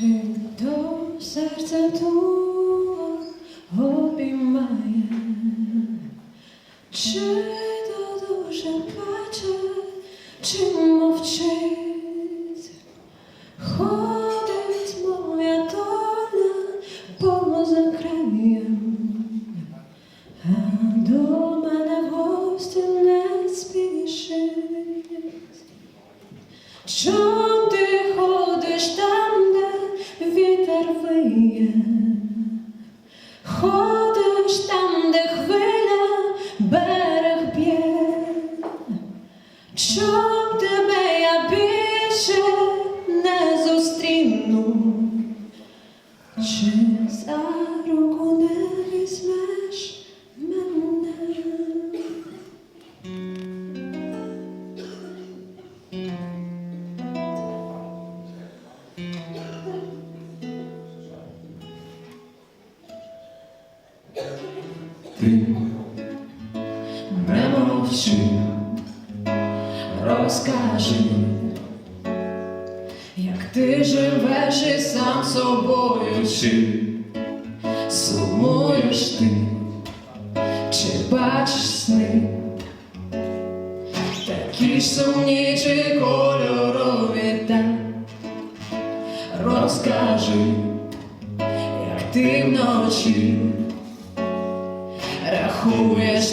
Чи то серця туга обіймає, чи до дуже плаче, чи вітер? Ходиш там, де хвиля берег б'є. Чом тебе я більше Ти. Не мовчи, розкажи, Як ти живеш і сам собою, чи сумуєш ти, чи бачиш сни, такі ж сумні чи кольорові, так розкажи, як ти вночі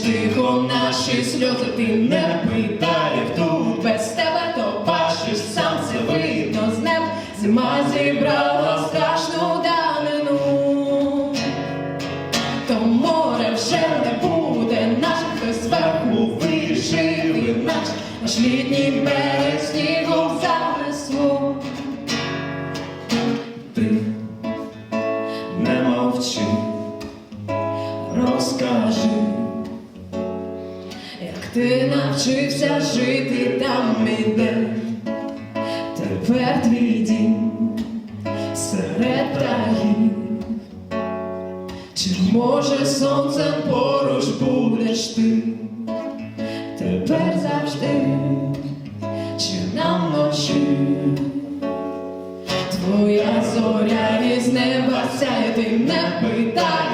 тихо наші сльози, ти не питай, як тут без тебе, то бачиш, сам це видно з неб, зима зібрала страшну данину. То море вже не буде наше, хтось зверху вирішив інакше, наш літній берег снігом занесло. Ти навчився жити там і тепер твій дім серед птахів. Чи може сонцем поруч будеш ти тепер завжди, чи нам вночі? Твоя зоря із неба сяє, ти не питай,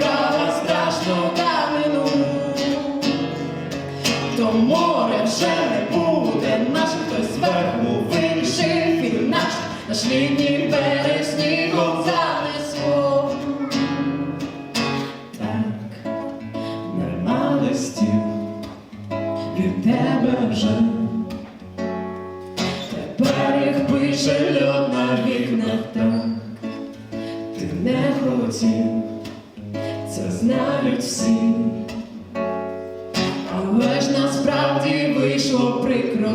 зима страшну давину. То море вже не буде наше, хтось зверху вирішив інакше, наш літній берег снігом занесло. Так, нема листів від тебе вже. Тепер їх пише льод на вікнах так. Ти не хотів, знають всі. Але ж насправді вийшло прикро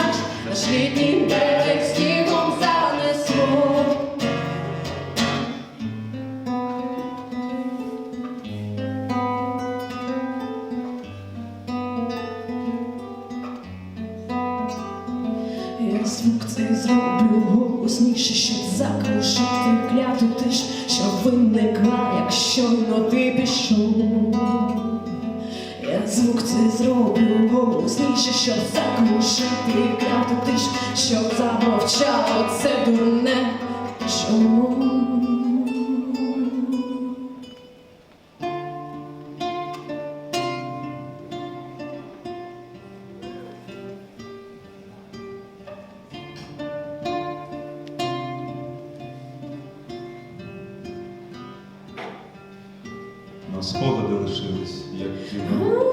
інакше, наш літній берег снігом занесло. Я звук цей зроблю голосніше, щоб заглушити кляту тиш, що виникла, як щойно ти пішов. Голосніше, щоб заглушити кляту тиш, щоб замовчало це дурне. Чому? На спогади лишились, як кіно.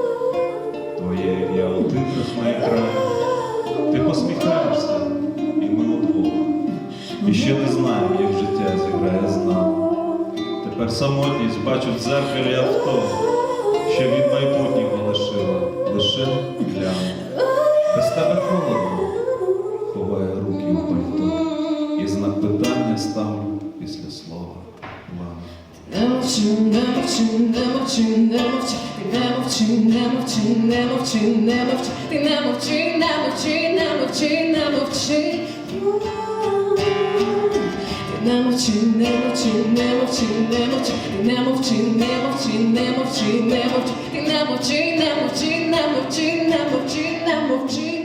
Титрах на екрані. Ти посміхаєшся, і ми удвох. І ще не знаємо, як життя зіграє з нами. Тепер самотність бачу в дзеркалі авто, що від майбутнього лишила, лише гляну. Без тебе холодно, ховає руки у пальто, і знак питання став Не мовчи, не мовчи, не мовчи, не мовчи, ти не мовчи, не мовчи, не мовчи, не мовчи, ти не мовчи, не мовчи, не мовчи, не мовчи. Ти не мовчи, не мовчи, не мовчи, не мовчи, ти не мовчи, не мовчи, не мовчи, не мовчи, ти не мовчи, не мовчи, не мовчи, не мовчи, не мовчи.